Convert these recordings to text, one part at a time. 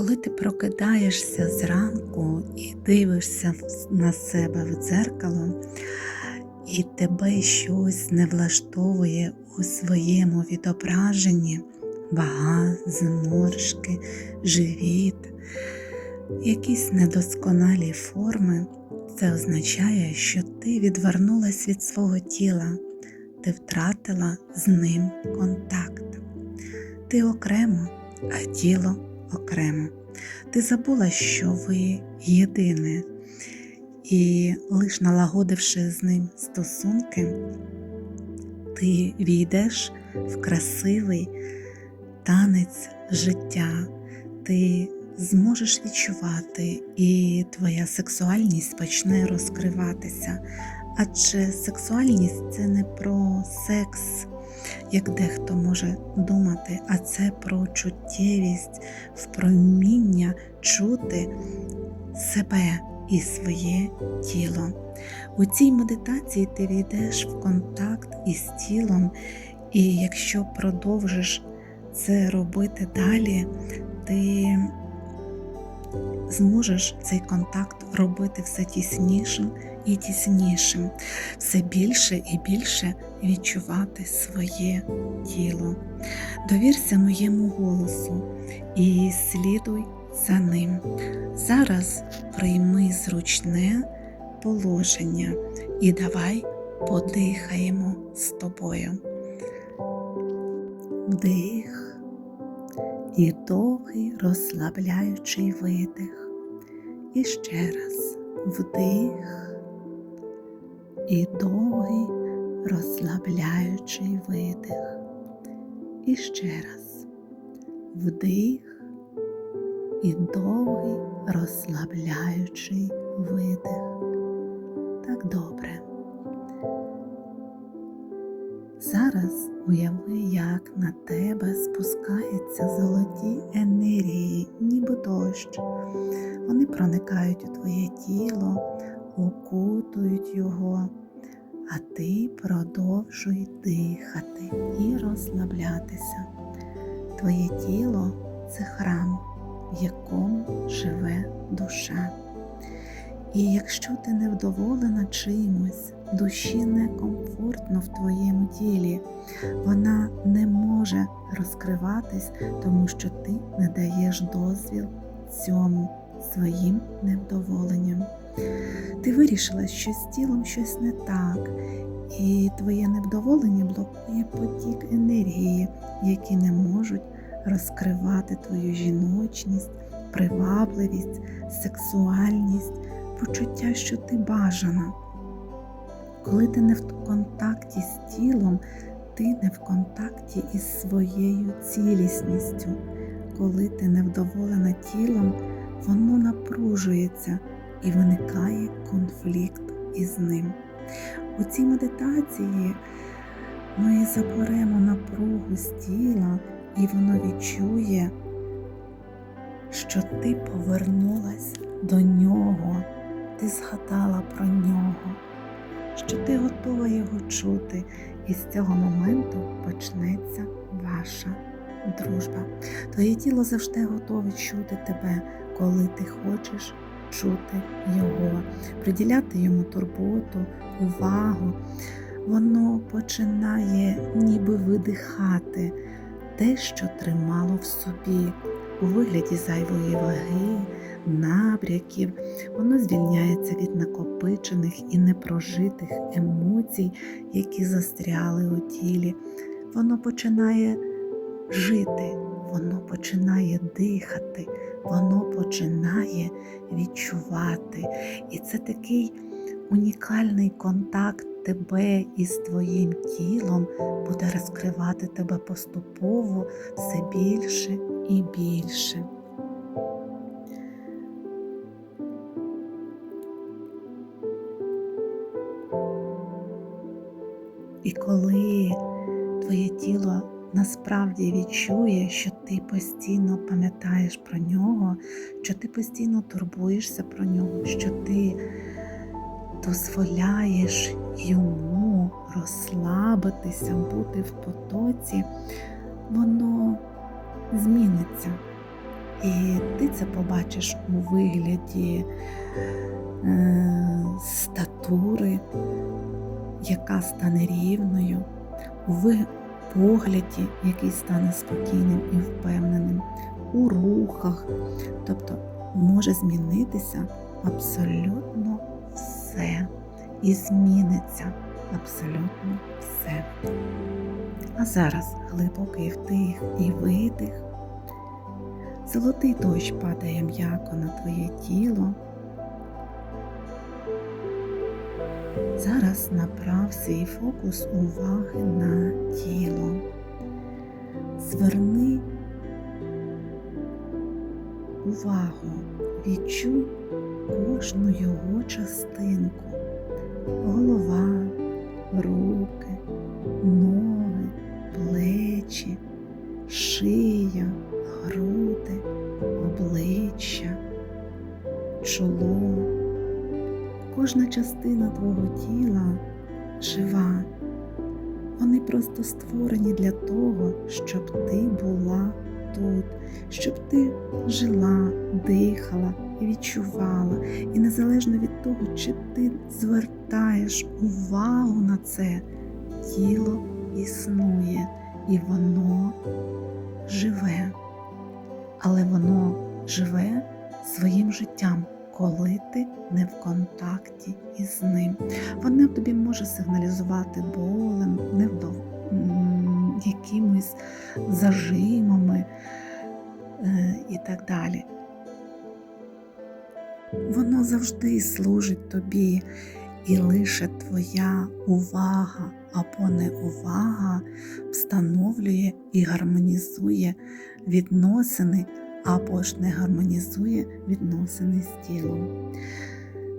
Коли ти прокидаєшся зранку і дивишся на себе в дзеркало, і тебе щось не влаштовує у своєму відображенні, вага, зморшки, живіт, якісь недосконалі форми, це означає, що ти відвернулась від свого тіла, ти втратила з ним контакт. Ти окремо, а тіло окремо. Ти забула, що ви єдине, і лиш налагодивши з ним стосунки, ти війдеш в красивий танець життя, ти зможеш відчувати, і твоя сексуальність почне розкриватися. Адже сексуальність це не про секс, як дехто може думати, а це про чуттєвість, впроміння чути себе і своє тіло. У цій медитації ти війдеш в контакт із тілом, і якщо продовжиш це робити далі, ти зможеш цей контакт робити все тіснішим і тіснішим, все більше і більше відчувати своє тіло. Довірся моєму голосу і слідуй за ним. Зараз прийми зручне положення і давай подихаємо з тобою. Вдих і довгий розслабляючий видих. І ще раз вдих і довгий розслабляючий видих. І ще раз вдих і довгий розслабляючий видих. Так добре. Зараз уяви, як на тебе спускаються золоті енергії, ніби дощ. Вони проникають у твоє тіло, окутують його, а ти продовжуй дихати і розслаблятися. Твоє тіло це храм, в якому живе душа. І якщо ти невдоволена чимось, душі некомфортно в твоєму тілі, вона не може розкриватись, тому що ти не даєш дозвіл цьому своїм невдоволенням. Ти вирішила, що з тілом щось не так, і твоє невдоволення блокує потік енергії, які не можуть розкривати твою жіночність, привабливість, сексуальність, почуття, що ти бажана. Коли ти не в контакті з тілом, ти не в контакті із своєю цілісністю. Коли ти невдоволена тілом, воно напружується і виникає конфлікт із ним. У цій медитації ми заберемо напругу з тіла, і воно відчує, що ти повернулась до нього, ти згадала про нього, що ти готова його чути, і з цього моменту почнеться ваша дружба. Твоє тіло завжди готове чути тебе, коли ти хочеш чути його, приділяти йому турботу, увагу. Воно починає ніби видихати те, що тримало в собі у вигляді зайвої ваги, набряків, воно звільняється від накопичених і непрожитих емоцій, які застряли у тілі. Воно починає жити, воно починає дихати, воно починає відчувати. І це такий унікальний контакт тебе із твоїм тілом буде розкривати тебе поступово все більше і більше. І коли твоє тіло насправді відчує, що ти постійно пам'ятаєш про нього, що ти постійно турбуєшся про нього, що ти дозволяєш йому розслабитися, бути в потоці, воно зміниться. І ти це побачиш у вигляді е, статури, яка стане рівною, погляді, який стане спокійним і впевненим, у рухах. Тобто може змінитися абсолютно все. І зміниться абсолютно все. А зараз глибокий вдих і видих. Золотий дощ падає м'яко на твоє тіло. Зараз направ свій фокус уваги на тіло. Зверни увагу, відчуй кожну його частинку. Голова, руки, ноги, плечі, шия, груди, обличчя, чоло. Кожна частина твого тіла жива. Вони просто створені для того, щоб ти була тут, щоб ти жила, дихала і відчувала. І незалежно від того, чи ти звертаєш увагу на це, тіло існує і воно живе. Але воно живе своїм життям, коли ти не в контакті із ним. Воно тобі може сигналізувати болем, невдов... якимись зажимами е, і так далі. Воно завжди служить тобі, і лише твоя увага або неувага встановлює і гармонізує відносини або ж не гармонізує відносини з тілом.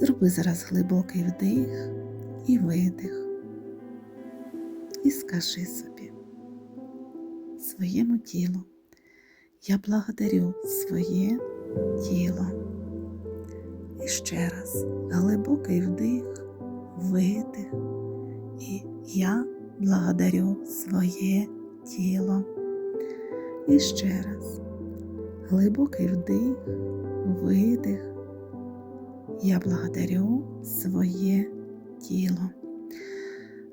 Зроби зараз глибокий вдих і видих. І скажи собі своєму тілу, я благодарю своє тіло. І ще раз глибокий вдих, видих, і я благодарю своє тіло. І ще раз глибокий вдих, видих. Я благодарю своє тіло.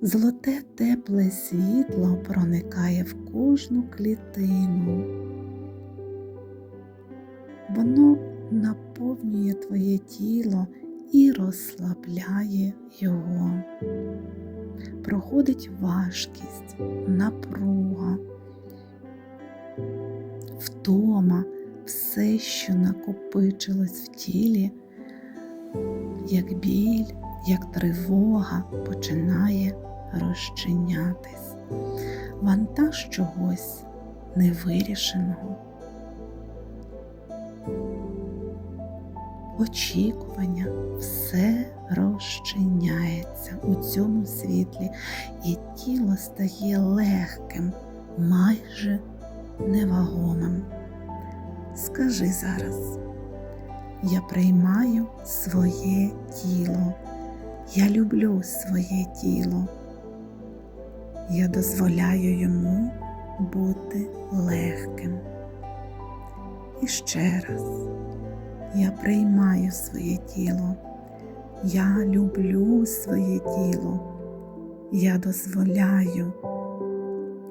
Золоте тепле світло проникає в кожну клітину. Воно наповнює твоє тіло і розслабляє його. Проходить важкість, напруга, втома, все, що накопичилось в тілі, як біль, як тривога починає розчинятись. Вантаж чогось невирішеного. Очікування, все розчиняється у цьому світлі, і тіло стає легким, майже невагомим. Скажи зараз, я приймаю своє тіло, я люблю своє тіло, я дозволяю йому бути легким. І ще раз, я приймаю своє тіло, я люблю своє тіло, я дозволяю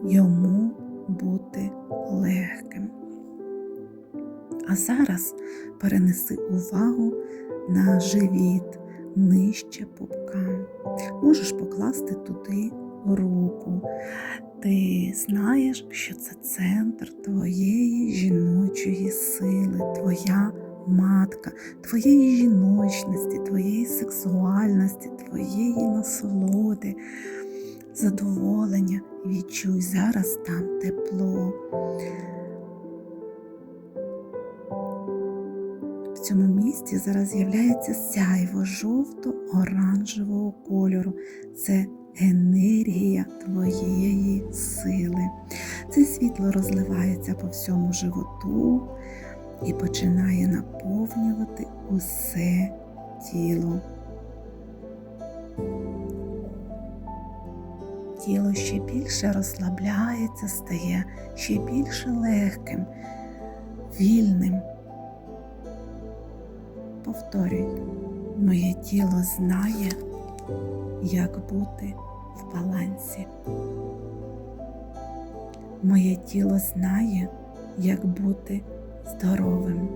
йому бути легким. А зараз перенеси увагу на живіт нижче пупка. Можеш покласти туди руку. Ти знаєш, що це центр твоєї жіночої сили, твоя матка, твоєї жіночності, твоєї сексуальності, твоєї насолоди, задоволення. Відчуй зараз там тепло. В цьому місці зараз з'являється сяйво жовто-оранжевого кольору. Це енергія твоєї сили. Це світло розливається по всьому животу і починає наповнювати усе тіло. Тіло ще більше розслабляється, стає ще більше легким. вільним. Повторюй, моє тіло знає, як бути в балансі. Моє тіло знає, як бути здоровим.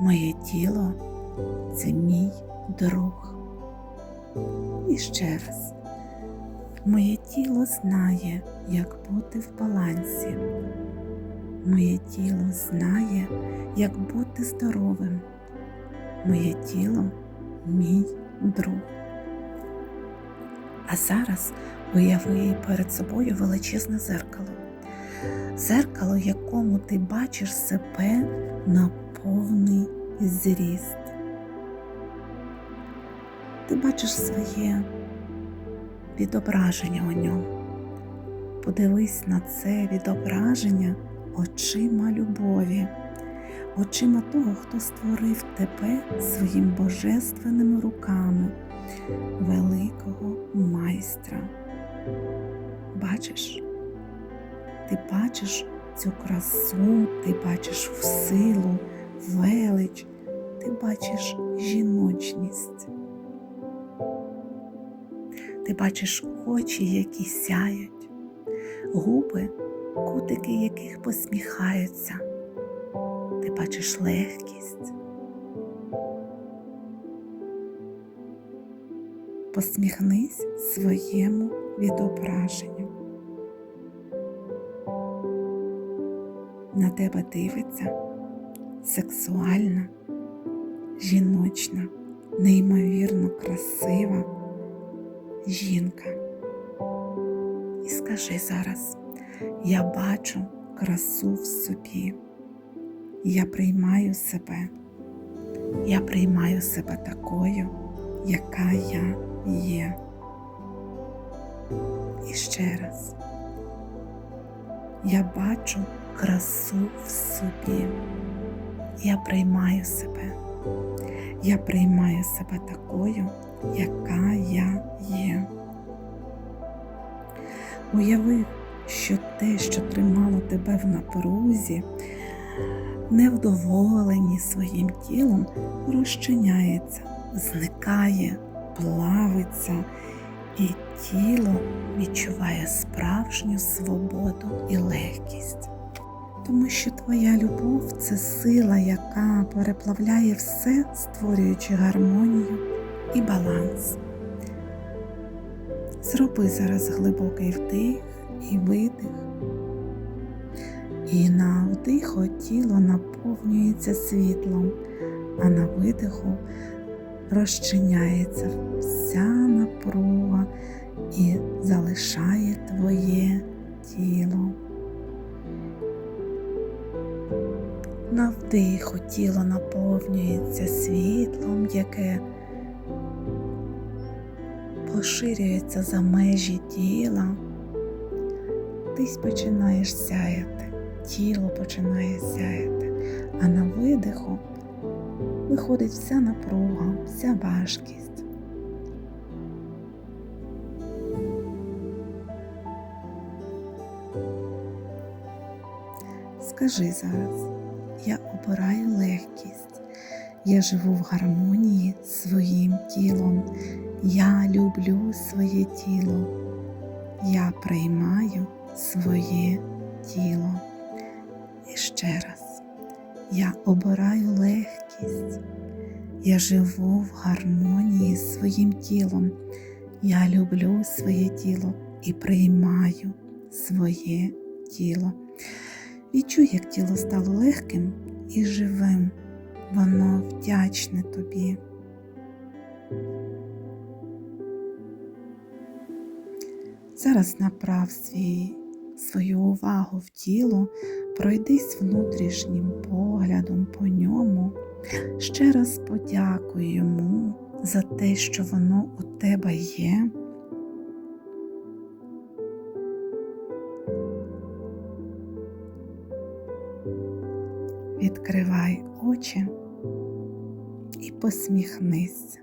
Моє тіло це мій друг. І ще раз. Моє тіло знає, як бути в балансі. Моє тіло знає, як бути здоровим. Моє тіло мій друг. А зараз уяви перед собою величезне зеркало. Зеркало, якому ти бачиш себе на повний зріст. Ти бачиш своє відображення у ньому. Подивись на це відображення очима любові, очима того, хто створив тебе своїм божественними руками, великого майстра. Бачиш? Ти бачиш цю красу, ти бачиш в силу, велич, ти бачиш жіночність. Ти бачиш очі, які сяють, губи, кутики яких посміхаються. Бачиш легкість. Посміхнись своєму відображенню. На тебе дивиться сексуальна, жіночна, неймовірно красива жінка. І скажи зараз, я бачу красу в собі, я приймаю себе, я приймаю себе такою, яка я є. І ще раз, я бачу красу в собі, я приймаю себе, я приймаю себе такою, яка я є. Уяви, що те, що тримало тебе в напрузі, невдоволені своїм тілом, розчиняється, зникає, плавиться, і тіло відчуває справжню свободу і легкість. Тому що твоя любов це сила, яка переплавляє все, створюючи гармонію і баланс. Зроби зараз глибокий вдих і видих. І на вдиху тіло наповнюється світлом, а на видиху розчиняється вся напруга і залишає твоє тіло. На вдиху тіло наповнюється світлом, яке поширюється за межі тіла, ти починаєш сяяти, тіло починає сяяти, а на видиху виходить вся напруга, вся важкість. Скажи зараз, я обираю легкість, я живу в гармонії з своїм тілом, я люблю своє тіло, я приймаю своє тіло. Ще раз, я обираю легкість, я живу в гармонії з своїм тілом, я люблю своє тіло і приймаю своє тіло. Відчуй, як тіло стало легким і живим, воно вдячне тобі. Зараз направ свій, свою увагу в тіло, пройдись внутрішнім поглядом по ньому, ще раз подякуй йому за те, що воно у тебе є. Відкривай очі і посміхнись.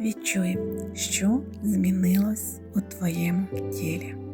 Відчуй, що змінилось у твоєму тілі.